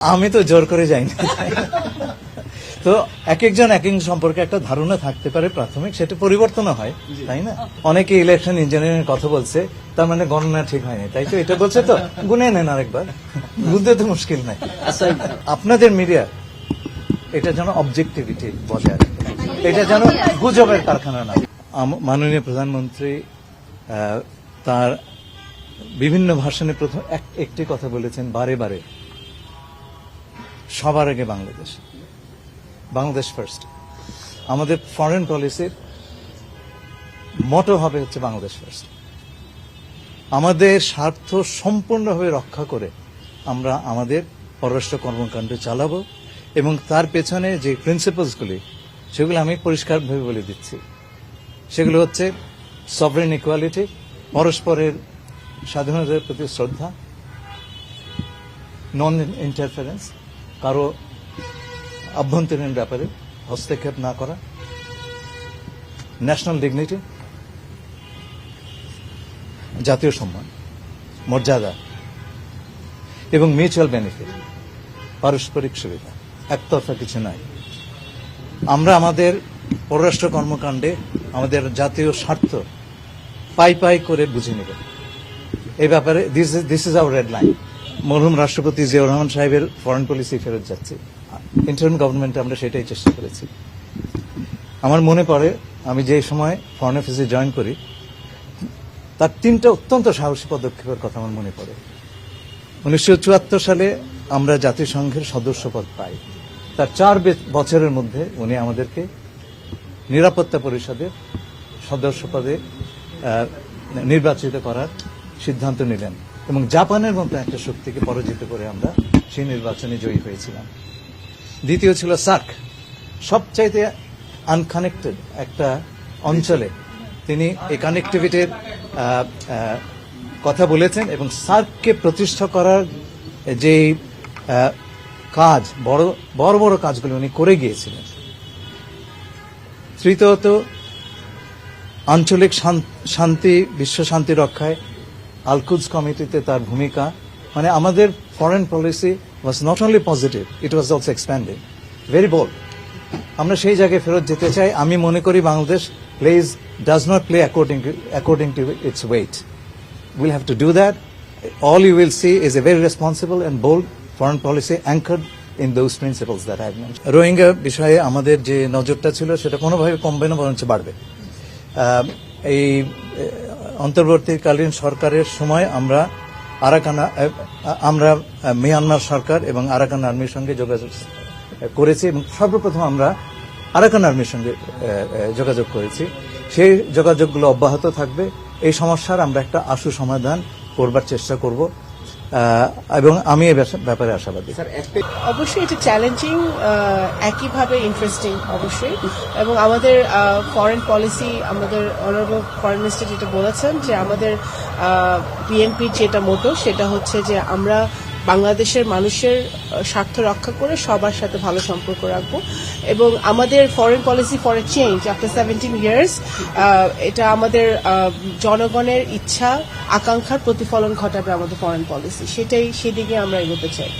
আমি তো জোর করে যাইনি। তো এক একজন এক এক সম্পর্কে একটা ধারণা থাকতে পারে প্রাথমিক সেটা পরিবর্তন হয় তাই না? অনেকে ইলেকশন ইঞ্জিনিয়ারিং কথা বলছে তার মানে গণনা ঠিক হয়নি তাই তো? এটা বলছে তো? গুনে নেন আরেকবার। বুঝতে তো মুশকিল নাই। আপনাদের মিডিয়া এটা যেন অবজেক্টিভিটি বজায় রাখে। এটা যেন গুজবের কারখানা না। মাননীয় প্রধানমন্ত্রী তার বিভিন্ন ভাষণে প্রথম এক- একটি কথা বলেছেন বারে বারে। সবার আগে বাংলাদেশ। বাংলাদেশ ফার্স্ট আমাদের ফরেন পলিসির মোটো হবে হচ্ছে বাংলাদেশ ফার্স্ট আমাদের স্বার্থ সম্পূর্ণভাবে রক্ষা করে আমরা আমাদের পররাষ্ট্র কর্মকাণ্ড চালাবো এবং তার পেছনে যে প্রিন্সিপালসগুলি সেগুলো আমি পরিষ্কারভাবে বলে দিচ্ছি। সেগুলো হচ্ছে সভরেন ইকুয়ালিটি পরস্পরের স্বাধীনতার প্রতি শ্রদ্ধা নন ইন্টারফারেন্স কারও আভ্যন্তরীণ ব্যাপারে হস্তক্ষেপ না করা ন্যাশনাল ডিগনিটি জাতীয় সম্মান, মর্যাদা এবং মিউচুয়াল বেনিফিট পারস্পরিক সুবিধা, একতরফা কিছু নাই। আমরা আমাদের পররাষ্ট্র কর্মকাণ্ডে আমাদের জাতীয় স্বার্থ পাই পাই করে বুঝে নেব। এই ব্যাপারে this is our red line মরহুম রাষ্ট্রপতি জিয়াউর রহমান সাহেবের ফরেন পলিসি ফেরত যাচ্ছে। ইন্টারিম গভর্নমেন্টে আমরা সেটাই চেষ্টা করেছি। আমার মনে পড়ে, আমি যে সময় ফরেন অফিসে জয়েন করি, তার তিনটা অত্যন্ত সাহসী পদক্ষেপের কথা আমার মনে পড়ে। উনিশশো চুয়াত্তর সালে আমরা জাতিসংঘের সদস্যপদ পাই। তার চার বছরের মধ্যে উনি আমাদেরকে নিরাপত্তা পরিষদের সদস্য পদে নির্বাচিত করার সিদ্ধান্ত নিলেন। এবং জাপানের মতো একটা শক্তিকে পরাজিত করে আমরা সেই নির্বাচনে জয়ী হয়েছিলাম। দ্বিতীয় ছিল সার্ক। সবচাইতে আনকানেক্টেড একটা অঞ্চলে তিনি এই কানেক্টিভিটির কথা বলেছেন এবং সার্ককে প্রতিষ্ঠা করার যে কাজ, বড় বড় বড় কাজগুলো উনি করে গিয়েছিলেন। তৃতীয়ত, আঞ্চলিক শান- শান্তি, বিশ্ব শান্তি রক্ষায় আলকুজ কমিটিতে তার ভূমিকা মানে আমাদের foreign policy was not only positive it was also expanding very bold আমরা সেই জায়গায় ফেরত যেতে চাই। আমি মনে করি Bangladesh plays does not play according according to its weight we'll have to do that. All you will see is a very responsible and bold foreign policy anchored in those principles that I've mentioned. Rohingya বিষয়ে আমাদের যে নজরটা ছিল, সেটা কোনোভাবে কমবে না, বরঞ্চ বাড়বে। এই অন্তর্বর্তীকালীন সরকারের সময় আমরা আরাকানা আমরা মিয়ানমার সরকার এবং আরাকান আর্মির সঙ্গে যোগাযোগ করেছি এবং সর্বপ্রথম আমরা আরাকান আর্মির সঙ্গে যোগাযোগ করেছি। সেই যোগাযোগগুলো অব্যাহত থাকবে। এই সমস্যার আমরা একটা আশু সমাধান করবার চেষ্টা করব। এবং আমি এ ব্যাপারে আশাবাদী। অবশ্যই এটা চ্যালেঞ্জিং একইভাবে ইন্টারেস্টিং অবশ্যই। এবং আমাদের ফরেন পলিসি আমাদের অনারেবল ফরেন মিনিস্টার যেটা বলেছেন যে আমাদের বিএনপির যেটা মতো, সেটা হচ্ছে যে আমরা বাংলাদেশের মানুষের স্বার্থ রক্ষা করে সবার সাথে ভালো সম্পর্ক রাখব। এবং আমাদের foreign policy for a change after seventeen years এটা আমাদের জনগণের ইচ্ছা, আকাঙ্ক্ষার প্রতিফলন ঘটাবে আমাদের ফরেন পলিসি সেটাই, সেদিকে আমরা এগোতে চাই।